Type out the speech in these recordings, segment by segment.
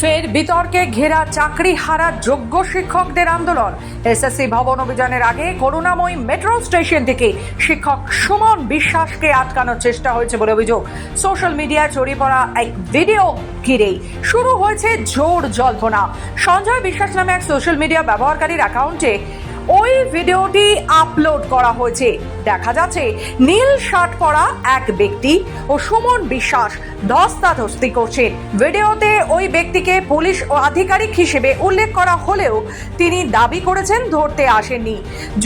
ফের বিতর্কে ঘেরা চাকরি হারা যোগ্য শিক্ষকদের আন্দোলন। এসএসসি ভবন অভিযানের আগে করুণাময়ী মেট্রো স্টেশন থেকে শিক্ষক সুমন বিশ্বাসকে আটকানোর চেষ্টা হয়েছে বলে অভিযোগ। সোশ্যাল মিডিয়ায় ছড়িয়ে পড়া এক ভিডিও ঘিরেই। শুরু হয়েছে জোর জল্পনা। সঞ্জয় বিশ্বাস নামে এক সোশ্যাল মিডিয়া ব্যবহারকারীর অ্যাকাউন্টে ওই ভিডিওটি আপলোড করা হয়েছে। দেখা যাচ্ছে নীল শার্ট পরা এক ব্যক্তি ও সুমন বিশ্বাস ধস্তাধস্তি করছেন। ভিডিওতে ওই ব্যক্তিকে পুলিশ ও আধিকারিক হিসেবে উল্লেখ করা হলেও তিনি দাবি করেছেন ধরতে আসেননি।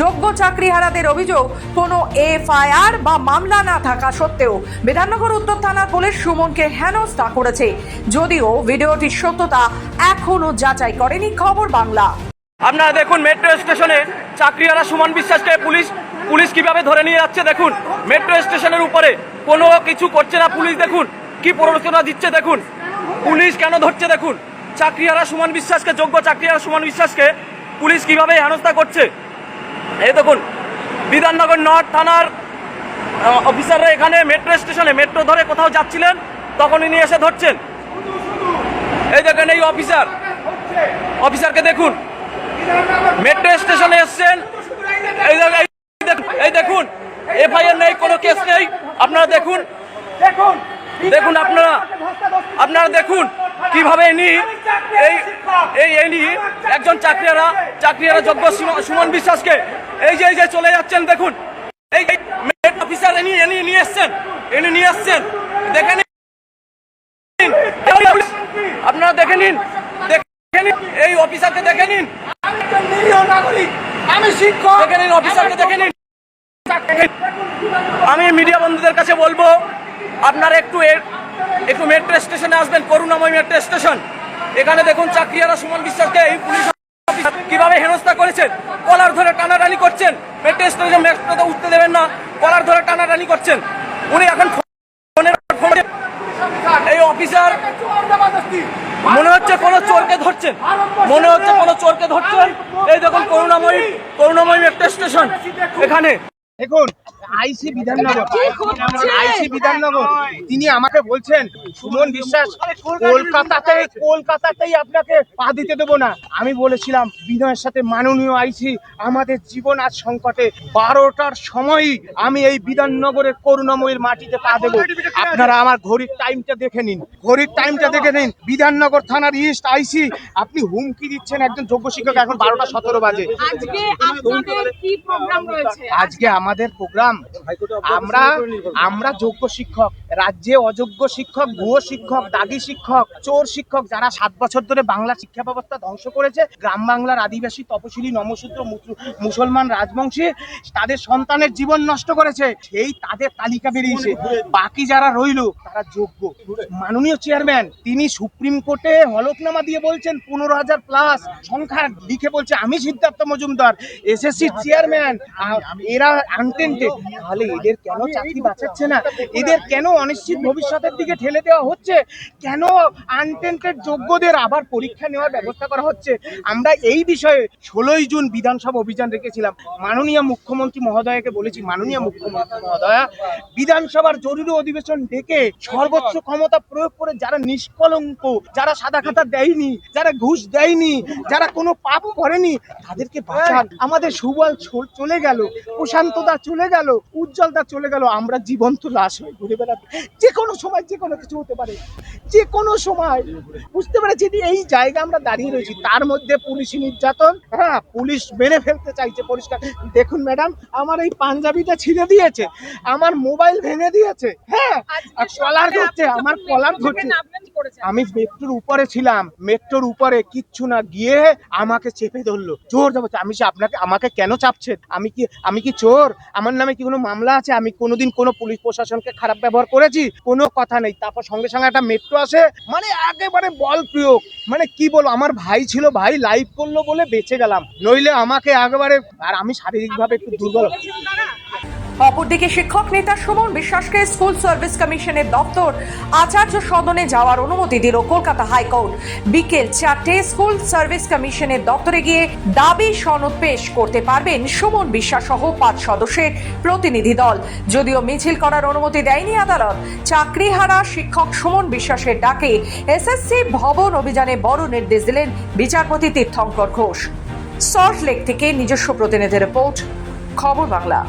যোগ্য চাকরিহারাদের অভিযোগ, কোনো এফআইআর বা মামলা না থাকা সত্ত্বেও বিধাননগর উত্তর থানার পুলিশ সুমনকে হেনস্থা করেছে। যদিও ভিডিওটির সত্যতা এখনও যাচাই করেনি খবর বাংলা। আপনারা দেখুন মেট্রো স্টেশনে চাকরিয়ারা সুমন বিশ্বাসকে পুলিশ পুলিশ কীভাবে ধরে নিয়ে যাচ্ছে দেখুন। মেট্রো স্টেশনের উপরে কোনো কিছু করছে না পুলিশ, দেখুন। কি প্ররোচনা দিচ্ছে দেখুন। পুলিশ কেন ধরছে দেখুন। চাকরিয়ারা সুমন বিশ্বাসকে, যোগ্য চাকরিয়ারা সুমন বিশ্বাসকে পুলিশ কীভাবে হেনস্থা করছে? এই দেখুন, বিধাননগর নর্থ থানার অফিসাররা এখানে মেট্রো স্টেশনে মেট্রো ধরে কোথাও যাচ্ছিলেন তখন ইনি এসে ধরছেন। এই দেখেন এই অফিসার অফিসারকে দেখুন। মেট্রো স্টেশনে এসছেন। এই দেখ- এই দেখুন এফআইআর নেই কোনো কেস নেই। আপনারা দেখুন দেখুন আপনারা আপনারা দেখুন কীভাবে ইনি এই এই ইনি একজন চাকরিয়ারা চাকরিয়ারা যোগ্য সুমন- বিশ্বাসকে এই যে এই যে চলে যাচ্ছেন দেখুন। এই মেট্রো অফিসার ইনি ইনি নিয়ে এসছেন ইনি নিয়ে এসছেন। দেখে নিন। আপনারা দেখে নিন দেখে নিন। এই অফিসারকে দেখে নিন। নাগরিক আমি শিক্ষক অফিসারকে আমি মিডিয়া বন্ধুদের কাছে বলব আপনারা একটু একটু মেট্রো স্টেশনে আসবেন করুণাময় মেট্রো স্টেশন এখানে দেখুন চাকরিয়ারা সুমন বিশ্বাসকে এই পুলিশ কীভাবে হেনস্থা করেছেন? কলার ধরে টানাটানি করছেন। মেট্রো স্টেশনে মেট্রোতে উঠতে দেবেন না কলার ধরে টানাটানি করছেন। উনি এখন ফোনের ফোনে এই অফিসার মনে হচ্ছে কোনো চোরকে ধরছেন? মনে হচ্ছে কোনো চোরকে ধরছেন? এই দেখুন করুণাময়ী করুণাময়ী একটা স্টেশন এখানে। দেখুন আইসি বিধাননগর। আইসি বিধাননগর। তিনি আমাকে বলছেন সুমন বিশ্বাস কলকাতাতে কলকাতাতেই আপনাকে পা দিতে দেবো না। আমি বলেছিলাম বিনয়ের সাথে মাননীয় আইসি আমাদের জীবন আজ সংকটে। বারোটার সময়ই আমি এই বিধাননগরের করুণাময়ীর মাটিতে পা দেবো। আপনারা আমার ঘড়ির টাইমটা দেখে নিন। ঘড়ির টাইমটা দেখে নিন। বিধাননগর থানার ইস্ট আইসি আপনি হুমকি দিচ্ছেন একজন যোগ্য শিক্ষক এখন বারোটা সতেরো বাজে। আজকে প্রোগ্রাম রয়েছে? আজকে আমাদের প্রোগ্রাম আমরা আমরা যোগ্য শিক্ষক রাজ্যে অযোগ্য শিক্ষক ভুয়ো শিক্ষক দাগি শিক্ষক চোর শিক্ষক যারা সাত বছর ধরে বাংলা শিক্ষা ব্যবস্থা ধ্বংস করেছে গ্রাম বাংলার আদিবাসী তপশিলি মুসল- মুসলমান রাজবংশী তাদের সন্তানের জীবন নষ্ট করেছে সেই তাদের তালিকা বেরিয়েছে। বাকি যারা রইল তারা যোগ্য। মাননীয় চেয়ারম্যান তিনি সুপ্রিম কোর্টে হলফনামা দিয়ে বলছেন পনেরো হাজার প্লাস সংখ্যা লিখে বলছে আমি সিদ্ধার্থ মজুমদার এসএসসি চেয়ারম্যান এরা আনটেন্টেড তাহলে এদের কেন চাকরি বাঁচাচ্ছে না? এদের কেন অনিশ্চিত ভবিষ্যতের দিকে ঠেলে দেওয়া হচ্ছে? কেন আনটেন্টেড যোগ্যদের আবার পরীক্ষা নেওয়ার ব্যবস্থা করা হচ্ছে? আমরা এই বিষয়ে ষোলোই জুন বিধানসভা অভিযান রেখেছিলাম। মাননীয় মুখ্যমন্ত্রী মহোদয়কে বলেছি মাননীয় মুখ্যমন্ত্রী মহোদয়া বিধানসভার জরুরি অধিবেশন ডেকে সর্বোচ্চ ক্ষমতা প্রয়োগ করে যারা নিষ্কলঙ্ক যারা সাদা খাতা দেয়নি যারা ঘুষ দেয়নি যারা কোনো পাপ করেনি তাদেরকে বাঁচান। আমাদের সুবল চলে গেল প্রশান্তদা চলে গেল। উজ্জ্বলদা চলে গেল, আমরা জীবন্ত লাশ হয়ে ঘুরে বেড়াতে যে কোনো সময় যে কোনো কিছু হতে পারে। যে কোনো সময় বুঝতে পেরেছি যে এই জায়গা আমরা দাঁড়িয়ে রয়েছি তার মধ্যে পুলিশি নির্যাতন হ্যাঁ পুলিশ মেরে ফেলতে চাইছে পরিষ্কার। দেখুন ম্যাডাম আমার এই পাঞ্জাবিটা ছিঁড়ে দিয়েছে আমার মোবাইল ভেঙে দিয়েছে হ্যাঁ কলার ধরছে আমার কলার ধরছে। আমি মেট্রোর উপরে ছিলাম মেট্রোর উপরে কিচ্ছু না গিয়ে আমাকে চেপে ধরলো চোর যাব আমি আপনাকে আমাকে কেন চাপছেন? আমি কি আমি কি চোর? আমার নামে কি কোনো মামলা আছে? আমি কোনোদিন কোনো পুলিশ প্রশাসনকে খারাপ ব্যবহার করেছি? কোনো কথা নেই। তারপর সঙ্গে সঙ্গে একটা মেট্রো আসে মানে একেবারে বল প্রয়োগ। মানে কি বলো আমার ভাই ছিল, ভাই লাইভ করল বলে বেঁচে গেলাম। নইলে আমাকে একেবারে, আর আমি শারীরিকভাবে একটু দুর্বল অপরদিকে শিক্ষক নেতা সুমন বিশ্বাসকে স্কুল সার্ভিস কমিশনের দপ্তর আচার্য সদনে যাওয়ার অনুমতি দিল কলকাতা হাইকোর্ট। বিকেল চারটে স্কুল সার্ভিস কমিশনের দপ্তরে গিয়ে দাবি সনদ পেশ করতে পারবেন সুমন বিশ্বাস সহ পাঁচ সদস্যের প্রতিনিধি দল। যদিও মিছিল করার অনুমতি দেয়নি আদালত, চাকরিহারা শিক্ষক সুমন বিশ্বাসের ডাকে এসএসসি ভবন অভিযানে বড় নির্দেশ দিলেন বিচারপতি তীর্থঙ্কর ঘোষ। সল্টলেক থেকে নিজস্ব প্রতিনিধি রিপোর্ট, খবর বাংলা।